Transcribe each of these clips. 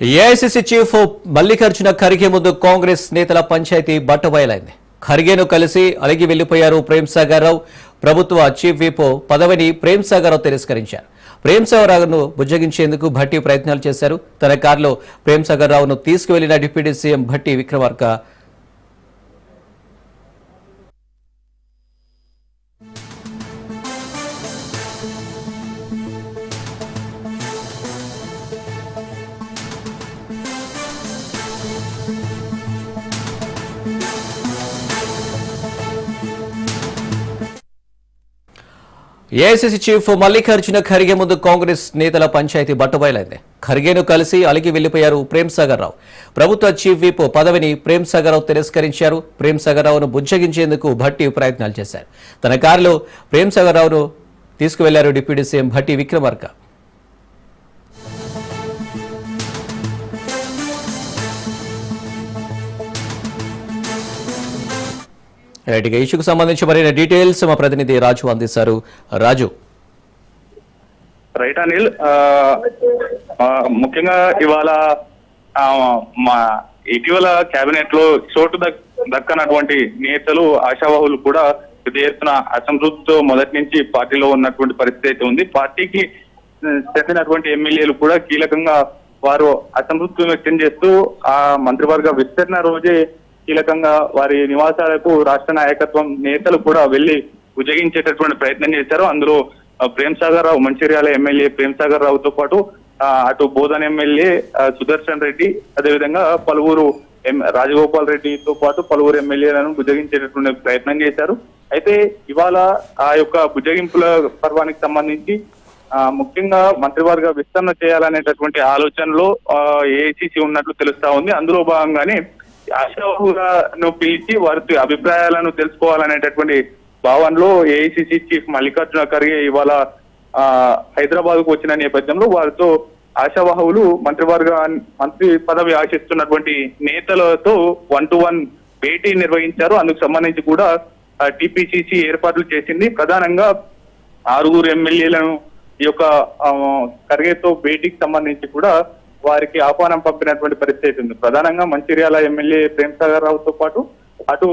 AICC chief Mallikarjuna Kharge ముందు కాంగ్రెస్ నేతల పంచాయతీ బట్టబయలైంది. ఖర్గేను కలిసి అలిగి వెళ్ళిపోయారు ప్రేమ్ సాగర్ రావు ప్రభుత్వ చీఫ్ విప్ పదవిని ప్రేమ్ సాగర్ రావు తిరస్కరించారు. ప్రేమ్ సాగర్ రావును బుజ్జగించేందుకు భట్టి ప్రయత్నాలు చేశారు. తన కారులో ప్రేమ్ సాగర్ రావును తీసుకువెళ్ళిన deputy CM Bhatti Vikramarka AICC chief Mallikarjuna Kharge ముందు కాంగ్రెస్ నేతల పంచాయతీ బట్టబయలైంది. ఖర్గేను కలిసి అలిగి వెళ్ళిపోయారు ప్రేమ్సాగర్ రావు. ప్రభుత్వ చీఫ్ విప్ పదవిని ప్రేమ్సాగర్ రావు తిరస్కరించారు. ప్రేమ్ సాగర్ రావును బుజ్జగించేందుకు భట్టి ప్రయత్నాలు చేశారు. తన కారులో ప్రేమ్సాగర్ రావును తీసుకువెళ్ళారు deputy CM Bhatti Vikramarka. Right ఇక ఇష్యూకు సంబంధించి మరిన్ని డీటెయిల్స్ మా ప్రతినిధి రాజు అందిస్తారు. రాజు. రైట్ అనిల్ ఆ, ముఖ్యంగా ఇవాళ మా ఇటీవల కేబినెట్లో చోటు దక్కనటువంటి నేతలు ఆశావాహులు కూడా పెద్ద ఎత్తున అసంతృప్తితో మొదటి నుంచి పార్టీలో ఉన్నటువంటి పరిస్థితి అయితే ఉంది. పార్టీకి చెందినటువంటి ఎమ్మెల్యేలు కూడా కీలకంగా వారు అసంతృప్తి వ్యక్తం చేస్తూ ఆ మంత్రివర్గ విస్తరణ రోజే కీలకంగా వారి నివాసాలకు రాష్ట్ర నాయకత్వం నేతలు కూడా వెళ్ళి ఉజగించేటటువంటి ప్రయత్నం చేశారు. అందులో ప్రేమ్ సాగర్ రావు మంచిర్యాల ఎమ్మెల్యే ప్రేమ్ సాగర్ రావుతో పాటు అటు బోధన్ ఎమ్మెల్యే సుదర్శన్ రెడ్డి అదేవిధంగా పలువురు ఎం- రాజగోపాల్ రెడ్డితో పాటు పలువురు ఎమ్మెల్యేలను బుజ్జగించేటటువంటి ప్రయత్నం చేశారు. అయితే ఇవాళ ఆ యొక్క బుజ్జగింపుల పర్వానికి సంబంధించి ముఖ్యంగా మంత్రివర్గ విస్తరణ చేయాలనేటటువంటి ఆలోచనలో ఏఐసిసి ఉన్నట్లు తెలుస్తా ఉంది. అందులో భాగంగానే ఆశావులను పిలిచి వారి అభిప్రాయాలను తెలుసుకోవాలనేటటువంటి భావనలో ఏఐసిసి చీఫ్ మల్లికార్జున ఖర్గే ఇవాళ ఆ, హైదరాబాద్కు వచ్చిన నేపథ్యంలో వారితో ఆశావాహులు మంత్రివర్గ మంత్రి పదవి ఆశిస్తున్నటువంటి నేతలతో వన్ టు వన్ భేటీ నిర్వహించారు. అందుకు సంబంధించి కూడా టిపిసిసి ఏర్పాట్లు చేసింది. ప్రధానంగా ఆరుగురు ఎమ్మెల్యేలను ఈ యొక్క ఖర్గేతో భేటీకి సంబంధించి కూడా వారికి ఆహ్వానం పంపినటువంటి పరిస్థితి ఉంది. ప్రధానంగా మంచిర్యాల ఎమ్మెల్యే ప్రేమ్ సాగర్ రావుతో పాటు అటు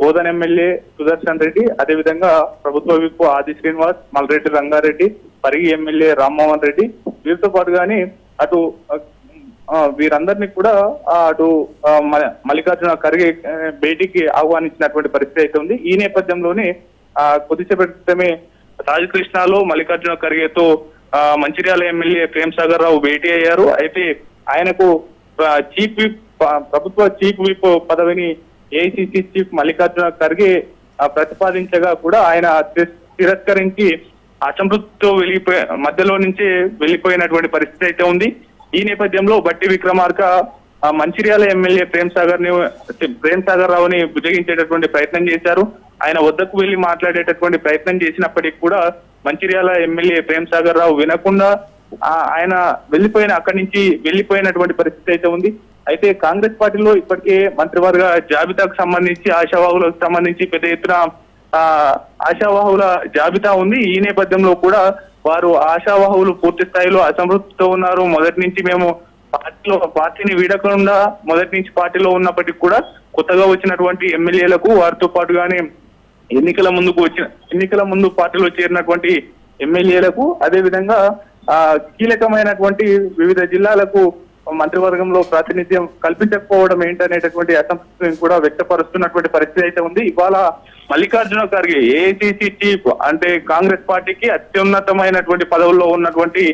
బోధన్ ఎమ్మెల్యే సుదర్శన్ రెడ్డి అదేవిధంగా ప్రభుత్వ విప్ ఆది శ్రీనివాస్ మల్రెడ్డి రంగారెడ్డి పరిగి ఎమ్మెల్యే రామ్మోహన్ రెడ్డి వీరితో పాటు కానీ అటు వీరందరినీ కూడా అటు మల్లికార్జున ఖర్గే భేటీకి ఆహ్వానించినటువంటి పరిస్థితి అయితే ఉంది. ఈ నేపథ్యంలోనే కొద్దిసేపటి క్రితమే రాజకృష్ణలో మల్లికార్జున ఖర్గేతో మంచిర్యాల ఎమ్మెల్యే ప్రేమ్ సాగర్ రావు భేటీ అయ్యారు. అయితే ఆయనకు చీఫ్ విప్ ప్రభుత్వ చీఫ్ విప్ పదవిని ఏఐసిసి చీఫ్ మల్లికార్జున ఖర్గే ప్రతిపాదించగా కూడా ఆయన తిరస్కరించి అసంతృప్తితో వెళ్ళిపోయి మధ్యలో నుంచి వెళ్ళిపోయినటువంటి పరిస్థితి అయితే ఉంది. ఈ నేపథ్యంలో బట్టి విక్రమార్క మంచిర్యాల ఎమ్మెల్యే ప్రేమ్ సాగర్ని ప్రేమ్ సాగర్ రావుని బుజగించేటటువంటి ప్రయత్నం చేశారు. ఆయన వద్దకు వెళ్ళి మాట్లాడేటటువంటి ప్రయత్నం చేసినప్పటికీ కూడా మంచిర్యాల ఎమ్మెల్యే ప్రేమ్ సాగర్ రావు వినకుండా ఆయన వెళ్ళిపోయిన అక్కడి నుంచి వెళ్ళిపోయినటువంటి పరిస్థితి అయితే ఉంది. అయితే కాంగ్రెస్ పార్టీలో ఇప్పటికే మంత్రివర్గ జాబితాకు సంబంధించి ఆశావాహులకు సంబంధించి పెద్ద ఎత్తున ఆశావాహుల జాబితా ఉంది. ఈ నేపథ్యంలో కూడా వారు ఆశావాహులు పూర్తి స్థాయిలో అసంతృప్తితో ఉన్నారు. మొదటి నుంచి మేము పార్టీలో పార్టీని వీడకుండా మొదటి నుంచి పార్టీలో ఉన్నప్పటికీ కూడా కొత్తగా వచ్చినటువంటి ఎమ్మెల్యేలకు వారితో పాటుగానే ఎన్నికల ముందుకు వచ్చిన ఎన్నికల ముందు పార్టీలో చేరినటువంటి ఎమ్మెల్యేలకు అదే విధంగా ఆ కీలకమైనటువంటి వివిధ జిల్లాలకు మంత్రివర్గంలో ప్రాతినిధ్యం కల్పించకపోవడం ఏంటనేటటువంటి అసంతృప్తిని కూడా వ్యక్తపరుస్తున్నటువంటి పరిస్థితి అయితే ఉంది. ఇవాళ మల్లికార్జున ఖర్గే ఏఐసిసి చీఫ్ అంటే కాంగ్రెస్ పార్టీకి అత్యున్నతమైనటువంటి పదవుల్లో ఉన్నటువంటి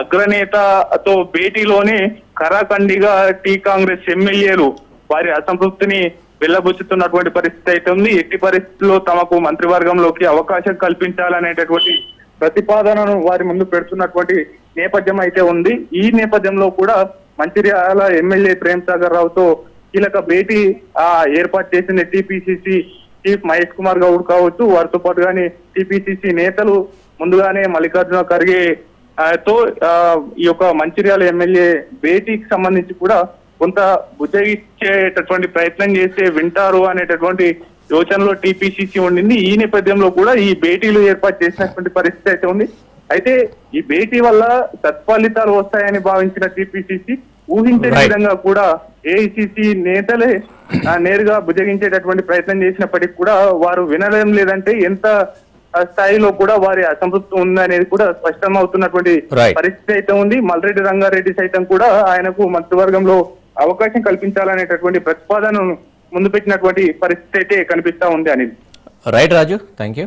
అగ్రనేతతో భేటీలోనే కరాఖండిగా టీ కాంగ్రెస్ ఎమ్మెల్యేలు వారి అసంతృప్తిని వెళ్ళబుచ్చుతున్నటువంటి పరిస్థితి అయితే ఉంది ఎట్టి పరిస్థితుల్లో తమకు మంత్రివర్గంలోకి అవకాశం కల్పించాలనేటటువంటి ప్రతిపాదనను వారి ముందు పెడుతున్నటువంటి నేపథ్యం అయితే ఉంది. ఈ నేపథ్యంలో కూడా మంచిర్యాల ఎమ్మెల్యే ప్రేమ్ సాగర్ రావుతో కీలక భేటీ ఆ ఏర్పాటు చేసిన టిపిసిసి చీఫ్ మహేష్ కుమార్ గౌడ్ కావచ్చు. వారితో పాటుగానే టిపిసిసి నేతలు ముందుగానే మల్లికార్జున ఖర్గే ఆ, తో ఈ యొక్క మంచిర్యాల ఎమ్మెల్యే భేటీకి సంబంధించి కూడా కొంత బుజ్జగించేటటువంటి ప్రయత్నం చేస్తే వింటారు అనేటటువంటి యోచనలో టీపీసీసీ ఉండింది ఈ నేపథ్యంలో కూడా ఈ భేటీలు ఏర్పాటు చేసినటువంటి పరిస్థితి అయితే ఉంది అయితే ఈ భేటీ వల్ల సత్ఫలితాలు వస్తాయని భావించిన టీపీసీసీ ఊహించని. విధంగా కూడా ఏఐసిసి నేతలే నేరుగా బుజ్జగించేటటువంటి ప్రయత్నం చేసినప్పటికీ కూడా వారు వినడం లేదంటే ఎంత స్థాయిలో కూడా వారి అసంతృప్తి ఉందనేది కూడా స్పష్టమవుతున్నటువంటి Right. పరిస్థితి అయితే ఉంది మల్రెడ్డి రంగారెడ్డి సైతం కూడా ఆయనకు మంత్రివర్గంలో అవకాశం కల్పించాలనేటటువంటి ప్రతిపాదనను ముందు పెట్టినటువంటి పరిస్థితి అయితే కనిపిస్తా ఉంది అనేది రైట్ రాజు థ్యాంక్ యూ